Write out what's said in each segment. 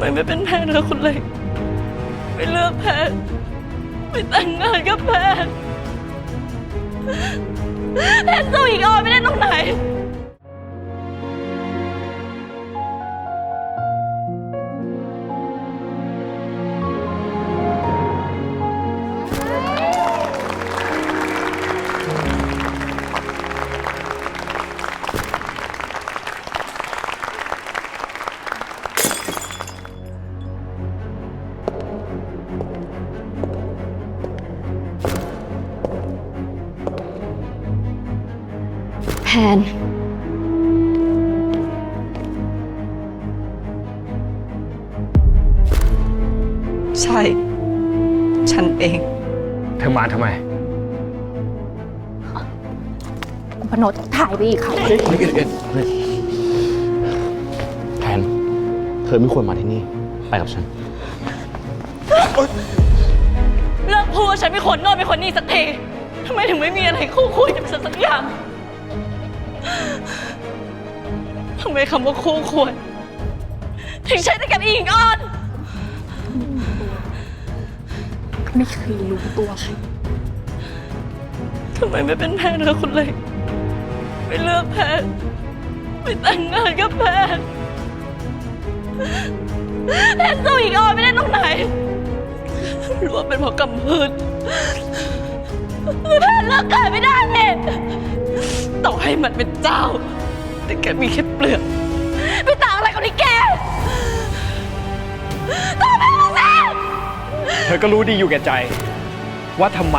ไม่ไม่เป็นแพทย์กับคุณเลยไม่เลือกแพทย์ไม่แต่งงานกับแพทย์แพทย์สู้อีกออยไม่ได้ตรงไหน แพนใช่ ฉันเอง เธอมาทำไมพนดถ่ายไปอีกค่ะ แทน เธอไม่ควรมาที่นี่ ไปกับฉัน เลิกพูดว่าฉันเป็นคนโน่นเป็นคนนี่สักทีทำไมถึงไม่มีอะไรคู่คุยกับฉันสักอย่าง ทำไมคำว่าคู่ควรถึงใช้แต่กับอีกอ่อน ไม่เคยรู้ตัวค่ะทำไมไม่เป็นแพทย์กับคุณเลยไม่เลือกแพทย์ไม่แต่งงานกับแพทย์แพทย์สู้อีกออยไม่ได้ตรงไหนหรือว่าเป็นเพราะกำพืชแพทย์เลิกเกิดไม่ได้เนี่ยต่อให้มันเป็นเจ้า แต่แกมีแค่เปลือกไม่ต่างอะไรกับที่แกตอบแม่มาสิ เธอก็รู้ดีอยู่แก่ใจ ว่าทำไม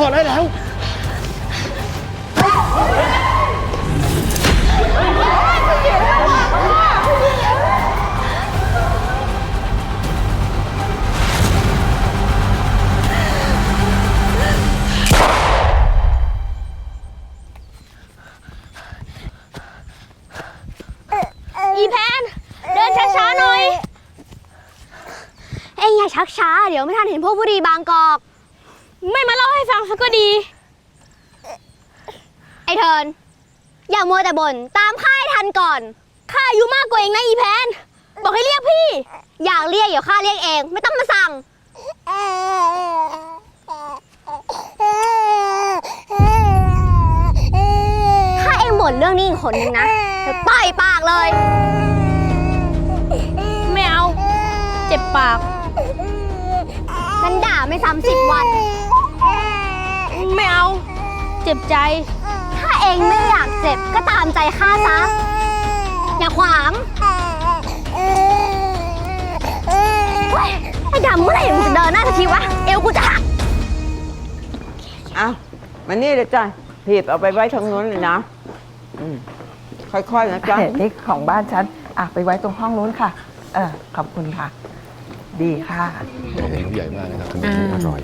พอได้แล้ว อีแพน เดินช้าๆหน่อย เอ็งอย่าชักช้า เดี๋ยวไม่ทันเห็นพวกบุรีบางกอก ไม่มาเล่าให้ฟังสักก็ดี ไอเทิร์นอย่ามัวแต่บ่นตามข้าให้ทันก่อนข้าอายุมากกว่าเองนะอีแพน บอกให้เรียกพี่ อยากเรียกเดี๋ยวข้าเรียกเอง ไม่ต้องมาสั่ง ถ้าเองบ่นเรื่องนี้อีกคนนึงนะจะต่อยปากเลย ไม่เอา เจ็บปากกันด่าไม่ซ้ำสิบวัน ไม่เอา เจ็บใจ ถ้าเองไม่อยากเจ็บก็ตามใจข้าซะ อย่าขวางเฮ้ยไอ้ดำเมื่อไหร่มึงจะเดินหน้าสักทีวะ เอวกูจะหัก เอามานี่เลยจ้ะหีบเอาไปไว้ทางนู้นเลยนะอืมค่อยๆนะจ๊ะ เห็นนี่ของบ้านฉัน อะ ไปไว้ตรงห้องนู้นค่ะ เออขอบคุณค่ะ ดีค่ะของลูกใหญ่มากนะครับอร่อย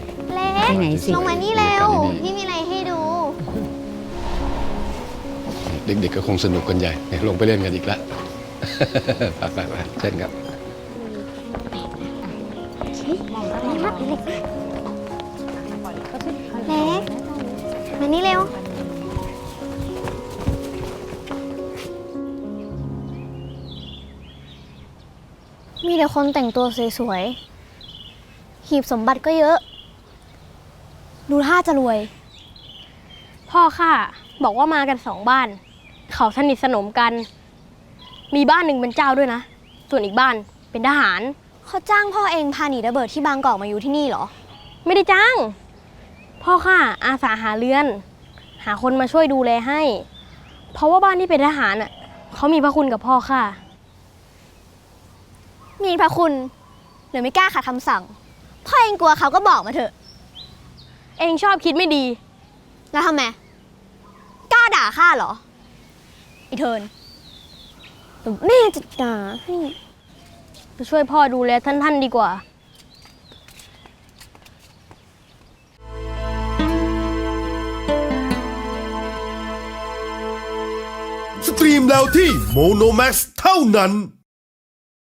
เล็กลงมานี่เร็วพี่มีอะไรให้ดู เด็กๆก็คงสนุกกันใหญ่เนี่ยลงไปเล่นกันอีกแล้วไปไปไปเช่นครับ เล็ก มานี่เร็ว มีแต่คนแต่งตัวสวยๆ หีบสมบัติก็เยอะ ดูท่าจะรวย พ่อข้าบอกว่ามากันสองบ้าน เขาสนิทสนมกัน มีบ้านหนึ่งเป็นเจ้าด้วยนะ ส่วนอีกบ้านเป็นทหาร เขาจ้างพ่อเองพาหนีระเบิดที่บางกอกมาอยู่ที่นี่เหรอ ไม่ได้จ้าง พ่อข้าอาสาหาเรือน หาคนมาช่วยดูแลให้ เพราะว่าบ้านที่เป็นทหารอะเขามีพระคุณกับพ่อข้ามีพระคุณหรือไม่กล้าขัดคำสั่ง พ่อเองกลัวเขาก็บอกมาเถอะ เองชอบคิดไม่ดี แล้วทำไมกล้าด่าข้าเหรอ อีเทิร์นแม่จะด่าให้ช่วยพ่อดูแลท่านท่านดีกว่า สตรีมแล้วที่โมโนแม็เท่านั้น